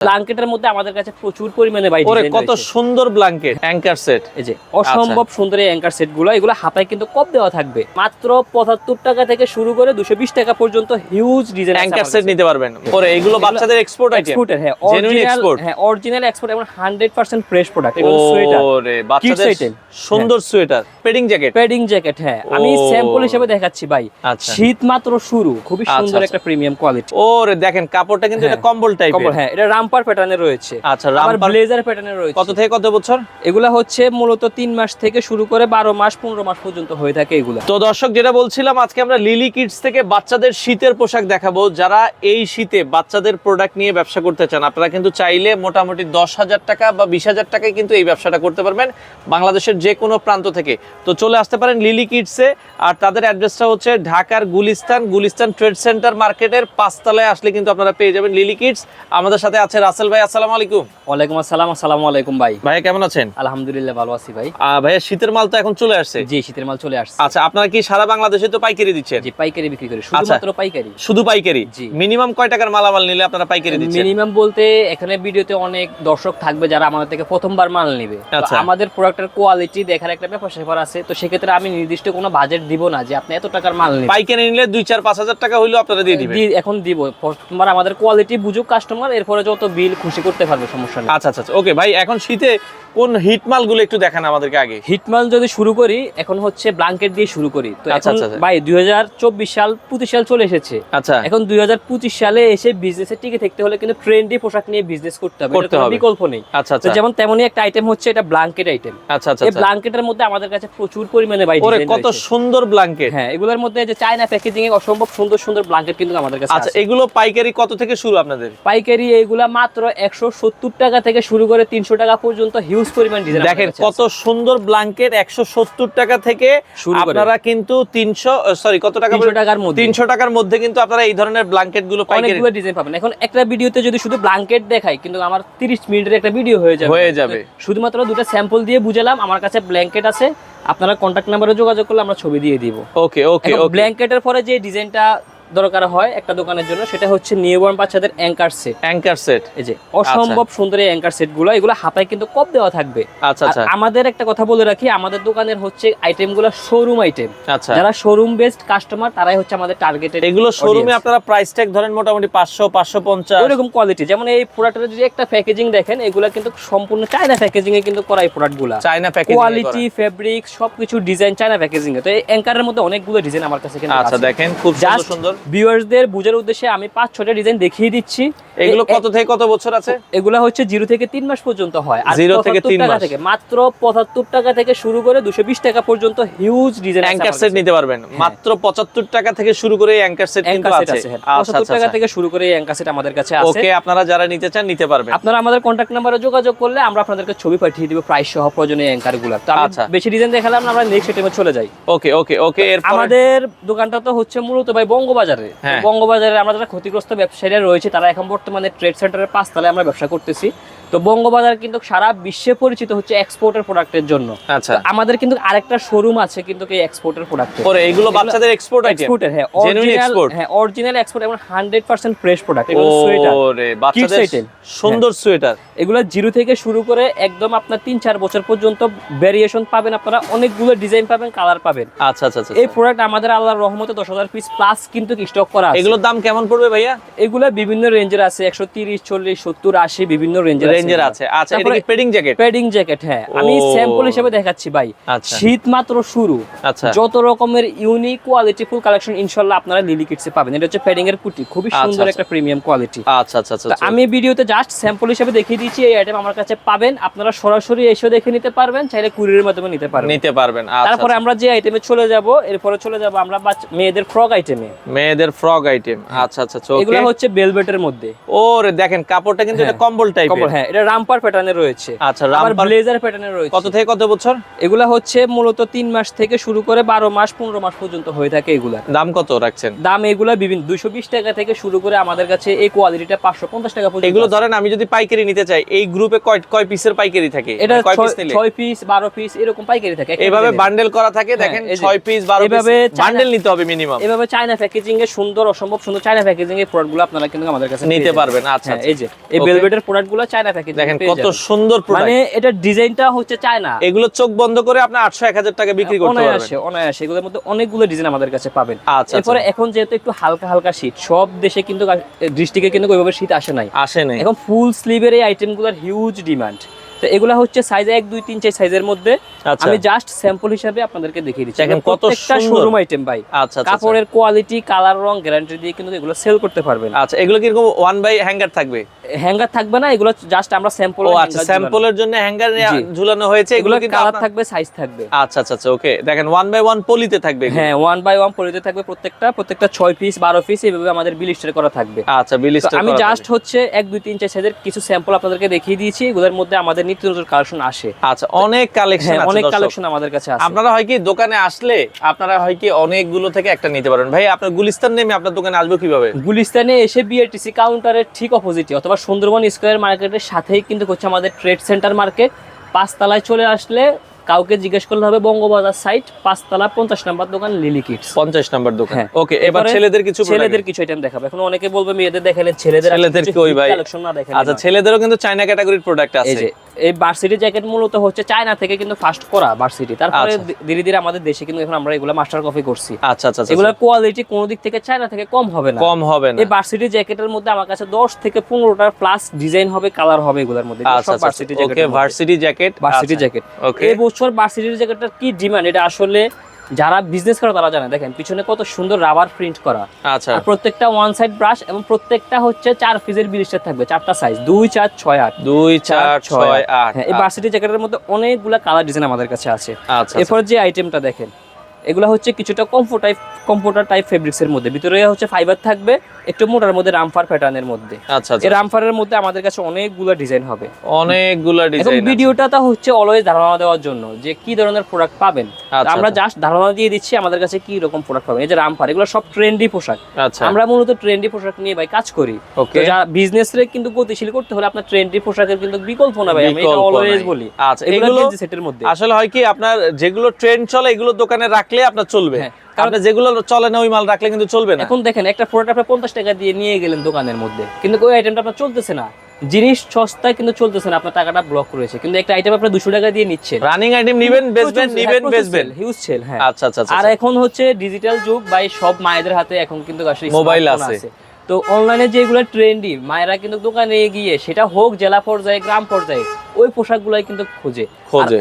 ব্ল্যাঙ্কেটের মধ্যে আমাদের কাছে প্রচুর পরিমাণে ভাই ওরে কত সুন্দর ব্ল্যাঙ্কেট অ্যাঙ্কার সেট এই যে অসম্ভব সুন্দর এই অ্যাঙ্কার সেটগুলো এগুলো হাতায় কিন্তু কপ দেওয়া থাকবে। মাত্র পঁচাত্তর টাকা থেকে শুরু করে দুশো বিশ টাকা পর্যন্ত হিউজ ডিজাইন অ্যাঙ্কার সেট নিতে পারবেন। ওরে এগুলো বাচ্চাদের এক্সপোর্ট আইটেম এক্সপোর্টের হ্যাঁ অরিজিনাল export? হ্যাঁ অরিজিনাল এক্সপোর্ট এবং হান্ড্রেড পার্সেন্ট ফ্রেশ প্রোডাক্ট এগুলো সোয়েটার ওরে বাচ্চাদের সুন্দর sweater padding jacket padding jacket হ্যাঁ। আমি। স্যাম্পল হিসেবে দেখাচ্ছি ভাই। আচ্ছা। শীত মাত্র শুরু। খুবই আচ্ছা, সুন্দর আচ্ছা। একটা প্রিমিয়াম কোয়ালিটি ওরে দেখেন কাপড়টা কিন্তু এটা হ্যাঁ। কম্বল টাইপের হ্যাঁ এটা রামপার প্যাটার্নে রয়েছে। আচ্ছা আবার ব্লেজার প্যাটার্নে রয়েছে। কত থেকে কত বছর? এগুলা হচ্ছে মূলত তিন মাস থেকে শুরু করে বারো মাস পনেরো মাস পর্যন্ত হয়ে থাকে এগুলা। তো দর্শক যেটা বলছিলাম আজকে আমরা লিলি কিডস থেকে বাচ্চাদের শীতের পোশাক দেখাবো। যারা এই শীতে বাচ্চাদের প্রোডাক্ট নিয়ে ব্যবসা করতে চান আপনারা কিন্তু চাইলে মোটামুটি দশ হাজার টাকা বা বিশ হাজার টাকায় কিন্তু এই ব্যবসাটা করতে পারবেন বাংলাদেশের যে কোনো প্রান্ত থেকে। তো চলে আসতে পারেন লিলি কিডসে আর তাদের অ্যাড্রেসটা হচ্ছে ঢাকার গুলিস্তান গুলিস্তান ট্রেড সেন্টার মার্কেটের পাঁচতলায় আসলে কিন্তু আপনারা পেয়ে যাবেন লিলি কিডস আমাদের সাথে আছে রাসেল ভাই আসসালামু আলাইকুম। ওয়ালাইকুম আসসালাম আসসালামু আলাইকুম ভাই। ভাইয়া কেমন আছেন? আলহামদুলিল্লাহ ভালো আছি ভাই। ভাইয়া শীতের মাল তো এখন চলে আসছে। জি শীতের মাল চলে আসছে। আচ্ছা আপনারা কি সারা বাংলাদেশে তো পাইকারি দিচ্ছেন? জি পাইকারি বিক্রি করি। শুধুমাত্র পাইকারি। শুধু পাইকারি? জি। মিনিমাম কয় টাকার মালামাল নিলে আপনারা পাইকারি দিচ্ছেন? মিনিমাম বলতে এখানে ভিডিওতে অনেক দর্শক থাকবে যারা আমাদের থেকে প্রথমবার মাল নেবে। আচ্ছা। আমাদের প্রোডাক্টের কোয়ালিটি দেখার একটা ব্যাপার স্যাপার আছে। তো সেক্ষেত্রে আমি নির্দিষ্ট কোনো বাজেট দিব না যে আপনি এত টাকার মাল নেবেন। পাইকারি নিলে দুই চার পাঁচ হাজার টাকা হইলেও আপনারা দিয়ে দিবেন। এখন দিব। প্রথমবার আমাদের কোয়ালিটি বুঝুক কাস্টমার এরপরে যত বিল খুশি করতে পারবে সমস্যা নেই। আচ্ছা আচ্ছা ওকে ভাই এখন শীতে কোন হিট মালগুলো একটু দেখান আমাদেরকে আগে? হিটমাল যদি শুরু করি এখন হচ্ছে ব্ল্যাঙ্কেট দিয়ে শুরু করি। তো আচ্ছা, এখন আচ্ছা, আচ্ছা। ভাই দুই সাল পঁচিশ সাল চলে এসেছে। আচ্ছা। এখন দুই সালে এসে বিজনেসে টিকে থাকতে হলে কিন্তু ট্রেন্ডি পোশাক নিয়ে বিজনেস করতে হবে। কোনো বিকল্প নেই। আচ্ছা আচ্ছা। যেমন তেমনই একটা আইটেম হচ্ছে এটা ব্ল্যাঙ্কেট আইটেম আচ্ছা আচ্ছা এই। ব্ল্যাঙ্কেটের মধ্যে আমাদের কাছে প্রচুর পরিমাণে ভাই design কত সুন্দর ব্ল্যাঙ্কেট হ্যাঁ এগুলোর মধ্যে যে চায়না প্যাকেজিং এ অসম্ভব সুন্দর সুন্দর ব্ল্যাঙ্কেট কিন্তু আমাদের কাছে আচ্ছা এগুলো পাইকারি কত থেকে শুরু আপনাদের? পাইকারি এইগুলা মাত্র একশো সত্তর টাকা থেকে শুরু করে তিনশো টাকা পর্যন্ত হিউজ পরিমাণ ডিজাইন দেখেন কত সুন্দর ব্ল্যাঙ্কেট একশো সত্তর টাকা থেকে আপনারা কিন্তু তিনশো সরি কত টাকা টাকার মধ্যে। তিনশো টাকার মধ্যে কিন্তু আপনারা এই ধরনের ব্ল্যাঙ্কেটগুলো অনেকগুলো ডিজাইন পাবেন। এখন একটা ভিডিওতে যদি শুধু ব্ল্যাঙ্কেট দেখাই কিন্তু আমার 30 মিনিটের একটা ভিডিও হয়ে যাবে। হয়ে যাবে। শুধুমাত্র দুটো স্যাম্পল দিয়ে বুঝালাম আমার কাছে ব্ল্যাঙ্কেট আছে। আপনারা কন্ট্যাক্ট নাম্বারে যোগাযোগ করলে আমরা ছবি দিয়ে দিব। ওকে ওকে ওকে ব্ল্যাঙ্কেটের পরে যে ডিজাইনটা দরকার হয় একটা দোকানের জন্য সেটা হচ্ছে নিউবর্ন বাচ্চাদের অ্যাঙ্কার সেট অ্যাঙ্কার সেট এই যে অসম্ভব সুন্দর এই অ্যাঙ্কার সেটগুলো এগুলো হাতায় কিন্তু কপ দেওয়া থাকবে। আচ্ছা আচ্ছা। আমাদের একটা কথা বলে রাখি আমাদের দোকানের হচ্ছে আইটেমগুলো শোরুম আইটেম আচ্ছা। যারা শোরুম বেসড কাস্টমার তারাই হচ্ছে আমাদের টার্গেটেড এগুলো শোরুমে আপনারা প্রাইস ট্যাগ ধরেন মোটামুটি পাঁচশো পাঁচশো পঞ্চাশ। ওইরকম কোয়ালিটি যেমন এই প্রোডাক্টের যদি একটা প্যাকেজিং দেখেন এগুলো কিন্তু সম্পূর্ণ চায়না প্যাকেজিং এ কিন্তু করা এই প্রোডাক্টগুলা চায়না প্যাকেজ কোয়ালিটি ফেব্রিক সবকিছু ডিজাইন চায়না প্যাকেজিং এ। তো এই অ্যাঙ্কারের মধ্যে অনেকগুলো ডিজাইন আমার কাছে কিন্তু আচ্ছা দেখেন খুব সুন্দর সুন্দর। ভিউয়ার্সদের বুঝার উদ্দেশ্যে আমি পাঁচ ছটা ডিজাইন দেখিয়ে দিচ্ছি। এগুলো কত থেকে কত বছর আছে? এগুলা হচ্ছে জিরো থেকে তিন মাস পর্যন্ত হয়। আর জিরো থেকে তিন মাস। থেকে মাত্র পঁচাত্তর টাকা থেকে শুরু করে দুশো বিশ টাকা পর্যন্ত হিউজ ডিজাইন অ্যাঙ্কার সেট নিতে পারবেন। মাত্র পঁচাত্তর টাকা থেকে শুরু করে অ্যাঙ্কার সেট কিন্তু আছে। হ্যাঁ। আচ্ছা 75 টাকা আচ্ছা। থেকে শুরু করে অ্যাঙ্কার সেট আমাদের কাছে আছে। ওকে আপনারা যারা নিতে চান নিতে পারবেন। আপনারা আমাদের কন্ট্যাক্ট নাম্বারে যোগাযোগ করলে আমরা আপনাদেরকে ছবি পাঠিয়ে দিব প্রাইস সহ প্রয়োজনীয় অ্যাঙ্কারগুলো। আচ্ছা। বেশি ডিজাইন দেখালাম আমরা নেক্সট আইটেমে চলে যাই। ওকে ওকে ওকে এরপর? আমাদের দোকানটা তো হচ্ছে মূলত ভাই বঙ্গবাজারে। হ্যাঁ। বঙ্গবাজারে আমরা যারা ক্ষতিগ্রস্ত ব্যবসায়ীরা রয়েছে তারা এখন বর্তমানে ট্রেড সেন্টারের পাঁচতলায় আমরা ব্যবসা করতেছি। তো বঙ্গবাজার কিন্তু সারা বিশ্বে পরিচিত হচ্ছে এক্সপোর্টের প্রোডাক্টের জন্য। আচ্ছা। আমাদের কিন্তু আরেকটা শোরুম আছে কিন্তু এই এক্সপোর্টের প্রোডাক্টের পরে এগুলো বাচ্চাদের এক্সপোর্ট আইটেম এক্সপোর্টের হ্যাঁ Genuine অরিজিনাল হ্যাঁ অরিজিনাল এক্সপোর্ট এবং 100% ফ্রেশ প্রোডাক্ট এগুলো সোয়েটার ওরে বাচ্চাদের item? সুন্দর সোয়েটার এগুলো জিরো থেকে শুরু করে একদম আপনার তিন চার বছর পর্যন্ত ভেরিয়েশন পাবেন আপনারা অনেকগুলো ডিজাইন পাবেন কালার পাবেন। আচ্ছা আচ্ছা আচ্ছা এই প্রোডাক্ট আমাদের আল্লাহর রহমতে দশ হাজার পিস প্লাস কিন্তু স্টক করা আছে। এগুলোর দাম কেমন পড়বে ভাইয়া? এগুলো বিভিন্ন রেঞ্জের আছে একশো তিরিশ চল্লিশ সত্তর আশি বিভিন্ন রেঞ্জের রেঞ্জের আছে। আচ্ছা এটা কি পেডিং জ্যাকেট প্যাডিং জ্যাকেট হ্যাঁ। আমি স্যাম্পল হিসেবে দেখাচ্ছি ভাই। আচ্ছা। শীত মাত্র শুরু। আচ্ছা। যত রকমের ইউনিক কোয়ালিটি ফুল কালেকশন ইনশাল্লাহ আপনারা লিলি কিটসে পাবেন। এটা হচ্ছে প্যাডিং এর পুটি খুবই আচ্ছা, সুন্দর আচ্ছা। একটা প্রিমিয়াম কোয়ালিটি আচ্ছা আচ্ছা আচ্ছা আমি ভিডিওতে জাস্ট স্যাম্পল হিসেবে দেখিয়ে দিয়েছি এই আইটেম আমার কাছে পাবেন। আপনারা সরাসরি এসে দেখে নিতে পারবেন চাইলে কুরিয়ারের মাধ্যমে নিতে পারবেন। নিতে পারবেন তারপরে। আমরা যে আইটেমে চলে যাব এরপরে চলে যাব আমরা মেয়েদের ফ্রক আইটেমে মেয়েদের ফ্রক আইটেম আচ্ছা আচ্ছা এগুলো হচ্ছে বেলভেটের মধ্যে। ওরে দেখেন কাপড়টা কিন্তু এটা হ্যাঁ। কম্বল টাইপের হ্যাঁ এটা রামপার প্যাটার্নে রয়েছে। আচ্ছা রামপার ব্লেজার প্যাটার্নে রয়েছে। কত থেকে কত বছর? এগুলা হচ্ছে মূলত তিন মাস থেকে শুরু করে বারো মাস পনেরো মাস পর্যন্ত হয়ে থাকে এগুলা। দাম কত রাখছেন? দাম এগুলা বিভিন্ন দুশো বিশ টাকা থেকে শুরু করে আমাদের কাছে এই কোয়ালিটিটা পাঁচশো পঞ্চাশ টাকা পর্যন্ত এগুলো ধরেন আমি যদি পাইকারি নিতে চাই এই গ্রুপে কয় কয় পিসের পাইকারি থাকে? এটা মানে কয় পিস ছয়- পিস বারো পিস এরকম পাইকারি থাকে। এইভাবে বান্ডেল করা থাকে হ্যাঁ, দেখেন ছয় পিস বারো পিস এভাবে বান্ডেল নিতে হবে মিনিমাম এভাবে চায়না প্যাকেজিং এ সুন্দর অসম্ভব সুন্দর চায়না প্যাকেজিং এর প্রোডাক্টগুলো আপনারা কিন্তু আমাদের কাছে নিতে পারবেন আচ্ছা হ্যাঁ, আচ্ছা। এই যে এই Okay. ভেলভেটের প্রোডাক্টগুলো চায়না প্যাকেজিং দেখেন কত সুন্দর মানে এটা ডিজাইনটা হচ্ছে চায়না। এগুলো চোখ বন্ধ করে আপনি আটশো এক হাজার টাকা বিক্রি করতে পারবেন। অনায়াসে অনায়াসে এগুলোর মধ্যে অনেকগুলো ডিজাইন আমাদের কাছে পাবেন। আচ্ছা এরপরে আচ্ছা এখন যেহেতু একটু হালকা হালকা শীত সব দেশে কিন্তু ডিস্ট্রিক্টে কিন্তু ওইভাবে শীত আসে নাই। আসে নাই। এখন ফুল স্লিভের এই আইটেমগুলোর হিউজ ডিমান্ড তো এগুলা হচ্ছে সাইজ এক দুই তিন চার সাইজের মধ্যে। আচ্ছা। আমি জাস্ট স্যাম্পল হিসাবে আপনাদেরকে দেখিয়ে দিচ্ছি। দেখেন এখন প্রত্যেকটা। শোরুম আইটেম ভাই। আচ্ছা আচ্ছা, আচ্ছা। কাপড়ের কোয়ালিটি কালার রং গ্যারান্টি দিয়ে কিন্তু এগুলো সেল করতে পারবেন। আচ্ছা এগুলো কীরকম ওয়ান বাই হ্যাঙ্গার থাকবে? হ্যাঙ্গার থাকবে না এগুলো জাস্ট আমরা স্যাম্পল ও আচ্ছা স্যাম্পলের জন্য হ্যাঙ্গার ঝুলানো হয়েছে এগুলো কিন্তু কালার থাকবে সাইজ থাকবে। আচ্ছা আচ্ছা আচ্ছা ওকে দেখেন ওয়ান বাই ওয়ান পলিতে থাকবে হ্যাঁ ওয়ান বাই ওয়ান পরিতে থাকবে প্রত্যেকটা প্রত্যেকটা ছয় পিস বারো পিস এইভাবে আমাদের বিল স্টার করা থাকবে। আচ্ছা বিলিস্টার আমি জাস্ট হচ্ছে এক দুই তিন চার সাইজের কিছু স্যাম্পল আপনাদেরকে দেখিয়ে দিয়েছি। এগুলোর মধ্যে আমাদের নিত্য নতুন কালেকশন আসে। আচ্ছা অনেক কালেকশন হ্যাঁ অনেক কালেকশন আমাদের কাছে আছে। আপনারা হয় কি দোকানে আসলে আপনারা হয় কি অনেকগুলো থেকে একটা নিতে পারেন। ভাই আপনার গুলিস্তান নেমে আপনার দোকানে আসব কীভাবে? গুলিস্তানে এসে বিআরটিসি কাউন্টারের ঠিক অপোজিটে অথবা সুন্দরবন স্কয়ার মার্কেটের সাথেই কিন্তু হচ্ছে আমাদের ট্রেড সেন্টার মার্কেট পাঁচতলায় চলে আসলে কাউকে জিজ্ঞেস করলে হবে বঙ্গবাজার সাইট পাঁচতলা পঞ্চাশ নাম্বার দোকান লিলি কিটস পঞ্চাশ নাম্বার দোকান। হ্যাঁ। ওকে এবার ছেলেদের কিছু ছেলেদের কিছু আইটেম দেখাবো। এখন অনেকে বলবে মেয়েদের দেখালেন ছেলেদের ছেলেদের কই ভাই? কালেকশন না দেখেন আচ্ছা ছেলেদেরও কিন্তু চাইনা ক্যাটাগরির প্রোডাক্ট এই আছে। যে এই ভার্সিটি জ্যাকেট মূলত হচ্ছে চায়না থেকে কিন্তু ফার্স্ট করা ভার্সিটি তারপরে আচ্ছা। ধীরে ধীরে আমাদের দেশে কিন্তু এখন আমরা এগুলো মাস্টার কপি করছি। আচ্ছা আচ্ছা এগুলোর কোয়ালিটি কোনো দিক থেকে চায়না থেকে কম হবে না। কম হবে না। এই ভার্সিটি জ্যাকেটের মধ্যে আমার কাছে 10 থেকে 15টার প্লাস ডিজাইন হবে কালার হবে এগুলোর মধ্যে। সব varsity okay jacket varsity jacket varsity jacket এই বছর ভার্সিটি জ্যাকেটটার কি ডিমান্ড এটা আসলে যারা বিজনেস করে তারা জানে। দেখেন পিছনে কত সুন্দর রাবার প্রিন্ট করা। আচ্ছা। আর প্রত্যেকটা ওয়ান সাইড ব্রাশ এবং প্রত্যেকটা হচ্ছে চার পিসের বিলিস্টার থাকবে। চারটা সাইজ দুই চার ছয় আট। দুই চার ছয় আট। হ্যাঁ এই বাসিটি জ্যাকেটের মধ্যে অনেকগুলা কালার ডিজাইন আমাদের কাছে আছে। আচ্ছা এরপর যে আইটেমটা দেখেন এগুলো হচ্ছে কিছুটা comfort type computer type fabrics এর মধ্যে। ভিতরে হচ্ছে ফাইবার থাকবে একটু মোটার মধ্যে রামফার প্যাটার্নের মধ্যে। আচ্ছা এই আচ্ছা রামফারের মধ্যে আমাদের কাছে অনেকগুলো ডিজাইন হবে। অনেকগুলা ডিজাইন ভিডিওটা তো হচ্ছে অলওয়েজ ধারণা দেওয়ার জন্য যে কি ধরনের প্রোডাক্ট পাবেন। আচ্ছা, আমরা আচ্ছা। জাস্ট ধারণা দিয়ে দিচ্ছি আমাদের কাছে কি রকম প্রোডাক্ট পাবেন। এই যে রামফার এগুলো সব ট্রেন্ডি পোশাক। আচ্ছা। আমরা মূলত ট্রেন্ডি পোশাক নিয়ে ভাই কাজ করি। তো যা বিজনেস রে কিন্তু গতিশীল করতে হলে আপনার ট্রেন্ডি পোশাকের কিন্তু বিকল্প না ভাই আমি এটা অলওয়েজ বলি। আচ্ছা, এগুলো সেটের মধ্যে। আসলে হয় কি আপনার যেগুলো ট্রেন্ড চলে এগুলো দোকানে রাখলে আপনার চলবে। হ্যাঁ, আপনি যেগুলো চলে না ওই মাল রাখলে কিন্তু চলবে না। এখন দেখেন একটা প্রোডাক্ট আপনি পঞ্চাশ টাকা দিয়ে নিয়ে গেলেন দোকানের মধ্যে কিন্তু ওই আইটেমটা আপনার চলতেছে না। জিনিস সস্তায় কিন্তু চলতেছে না আপনার টাকাটা ব্লক রয়েছে। কিন্তু একটা আইটেম আপনি দুশো টাকা দিয়ে নিচ্ছেন। রানিং আইটেম নিবেন বেচবেন নিবেন বেচবেন। হিউজ সেল হ্যাঁ। আচ্ছা আচ্ছা আচ্ছা আর এখন হচ্ছে ডিজিটাল যুগ বাই সব মায়েদের হাতে এখন কিন্তু আসলে মোবাইল আছে। তো অনলাইনে যেগুলো ট্রেন্ডি মায়েরা কিন্তু দোকানে গিয়ে সেটা হোক জেলা পর্যায়ে গ্রাম পর্যায়ে ওই পোশাকগুলাই কিন্তু খোঁজে।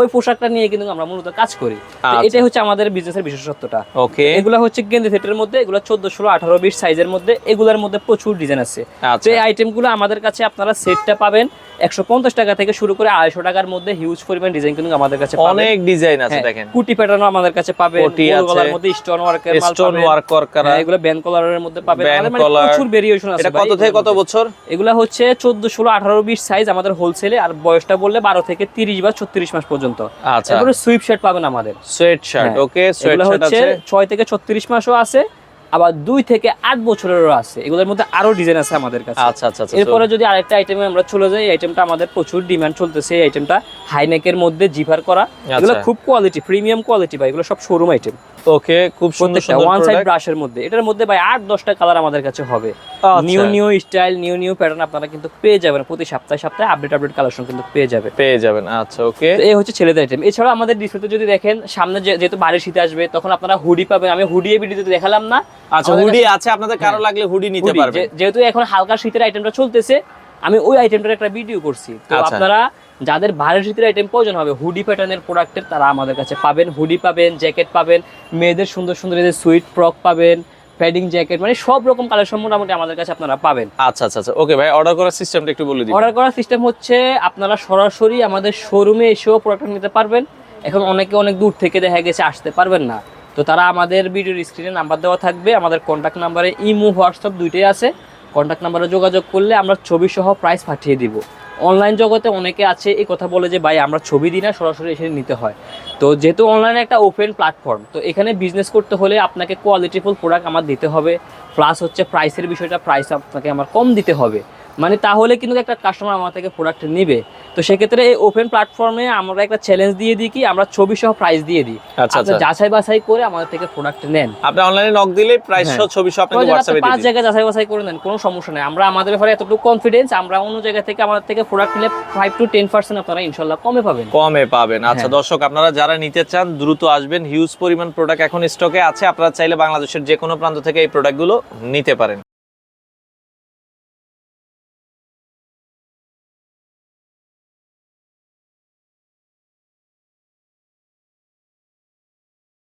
ওই পোশাকটা নিয়ে কিন্তু আমরা মূলত কাজ করি। আচ্ছা। এটাই হচ্ছে আমাদের বিজনেসের বিশেষত্বটা। ওকে এগুলো হচ্ছে গেঞ্জি সেটের মধ্যে এগুলো চোদ্দ ষোলো আঠারো বিশ সাইজের মধ্যে এগুলোর মধ্যে প্রচুর ডিজাইন আছে। তো আচ্ছা এই আইটেমগুলো আমাদের কাছে আপনারা সেটটা পাবেন একশো পঞ্চাশ টাকা থেকে শুরু করে আড়াইশো টাকার মধ্যে হিউজ পরিমাণ ডিজাইন কিন্তু আমাদের কাছে অনেক ডিজাইন আছে হ্যাঁ, দেখেন। কুটি প্যাটার্নও আমাদের কাছে আছে। গলার মধ্যে স্টোন ওয়ার্কের স্টোন ওয়ার্ক করা? এগুলো ব্যান কলারের মধ্যে আমাদের মানে। প্রচুর ভেরিয়েশন আছে এটা কত থেকে কত বছর? এগুলা হচ্ছে চোদ্দ ষোলো আঠারো বিশ সাইজ আমাদের হোলসেলে আর বয়সটা বললে বারো থেকে তিরিশ বা ছত্রিশ মাস পর্যন্ত। আচ্ছা। তারপরে সুইপ শার্ট পাবেন আমাদের। শার্ট হ্যাঁ, ওকে শার্ট হচ্ছে ছয় থেকে ছত্রিশ মাসও আছে আবার দুই থেকে আট বছরেরও আছে। এগুলোর মধ্যে আরও ডিজাইন আছে আমাদের কাছে। আচ্ছা আচ্ছা আচ্ছা এরপরে যদি আরেকটা আইটেমে আমরা চলে যাই এই আইটেমটা আমাদের প্রচুর ডিমান্ড চলতেছে এই আইটেমটা হাইনেকের মধ্যে জিভার করা। এগুলো আচ্ছা। খুব কোয়ালিটি প্রিমিয়াম কোয়ালিটি ভাই এগুলো সব শোরুম আইটেম ওকে খুব সুন্দর সুন্দর ওয়ান সাইড ব্রাশের মধ্যে। এটার মধ্যে ভাই আট দশটা কালার আমাদের কাছে হবে। New new style new new pattern আপনারা কিন্তু পেয়ে যাবেন। প্রতি সপ্তাহে সপ্তাহে আপডেট আপডেট কালেকশন কিন্তু পেয়ে যাবেন। পেয়ে যাবেন আচ্ছা ওকে। এই হচ্ছে ছেলেদের আইটেম এছাড়াও আমাদের ডিসপ্লেতে যদি দেখেন সামনে যেহেতু বাড়ি শীতে আসবে তখন আপনারা হুডি পাবেন। আমি হুডি এই ভিডিওতে দেখালাম না। আচ্ছা হুডি আছে আপনাদের কারও লাগলে হুডি নিতে পারবেন। যেহেতু এখন হালকা শীতের আইটেমটা চলতেছে আমি ওই আইটেমটার একটা ভিডিও করছি। তো আচ্ছা। আপনারা যাদের ভারী শীতের আইটেম প্রয়োজন হবে হুডি প্যাটার্নের প্রোডাক্টের তারা আমাদের কাছে পাবেন। হুডি পাবেন জ্যাকেট পাবেন মেয়েদের সুন্দর সুন্দর এদের সুইট ফ্রক পাবেন প্যাডিং জ্যাকেট মানে সব রকম কালেকশন মোটামুটি আমাদের কাছে আপনারা পাবেন। আচ্ছা আচ্ছা আচ্ছা। ওকে ভাই অর্ডার করার সিস্টেমটা একটু বলে দিন অর্ডার করার সিস্টেম হচ্ছে আপনারা সরাসরি আমাদের শোরুমে এসেও প্রোডাক্ট নিতে পারবেন। এখন অনেকে অনেক দূর থেকে দেখা গেছে আসতে পারবেন না। তো তারা আমাদের ভিডিওর স্ক্রিনে নাম্বার দেওয়া থাকবে আমাদের কন্ট্যাক্ট নাম্বারে ইমো হোয়াটসঅ্যাপ দুইটাই আছে। কন্ট্যাক্ট নাম্বারে যোগাযোগ করলে আমরা ছবি সহ প্রাইস পাঠিয়ে দিব। অনলাইন জগতে অনেকে আছে, এই কথা বলে যে, ভাই, আমরা ছবি দিই না, সরাসরি এসে নিতে হয়। তো যেহেতু অনলাইনে একটা ওপেন প্ল্যাটফর্ম তো এখানে বিজনেস করতে হলে আপনাকে কোয়ালিটিফুল প্রোডাক্ট আমার দিতে হবে প্লাস হচ্ছে প্রাইসের বিষয়টা প্রাইস আপনাকে আমার কম দিতে হবে। মানে তাহলে কিন্তু একটা কাস্টমার আমার থেকে প্রোডাক্ট নেবে। তো সেক্ষেত্রে এই ওপেন প্ল্যাটফর্মে আমরা একটা চ্যালেঞ্জ দিয়ে দিই কি আমরা ছবি সহ প্রাইস দিয়ে দিই। আচ্ছা আচ্ছা। যাচাই বাছাই করে আমাদের থেকে প্রোডাক্ট নেন। আপনি অনলাইনে নক দিলে প্রাইস সহ হ্যাঁ। ছবি সহ আপনাকে প্রয়োজন আপনি হোয়াটসঅ্যাপে পাঁচ। জায়গায় যাচাই বাছাই করে নেন কোনো সমস্যা নেই। আমরা আমাদের ব্যাপারে এতটুকু কনফিডেন্স আমরা অন্য জায়গা থেকে আমাদের থেকে প্রোডাক্ট নিলে ফাইভ টু টেন পার্সেন্ট আপনারা ইনশাল্লাহ কমে পাবেন। কমে পাবেন। আচ্ছা হ্যাঁ। দর্শক আপনারা যারা নিতে চান দ্রুত আসবেন। হিউজ পরিমাণ প্রোডাক্ট এখন স্টকে আছে। আপনারা চাইলে বাংলাদেশের যে কোনো প্রান্ত থেকে এই প্রোডাক্টগুলো নিতে পারেন।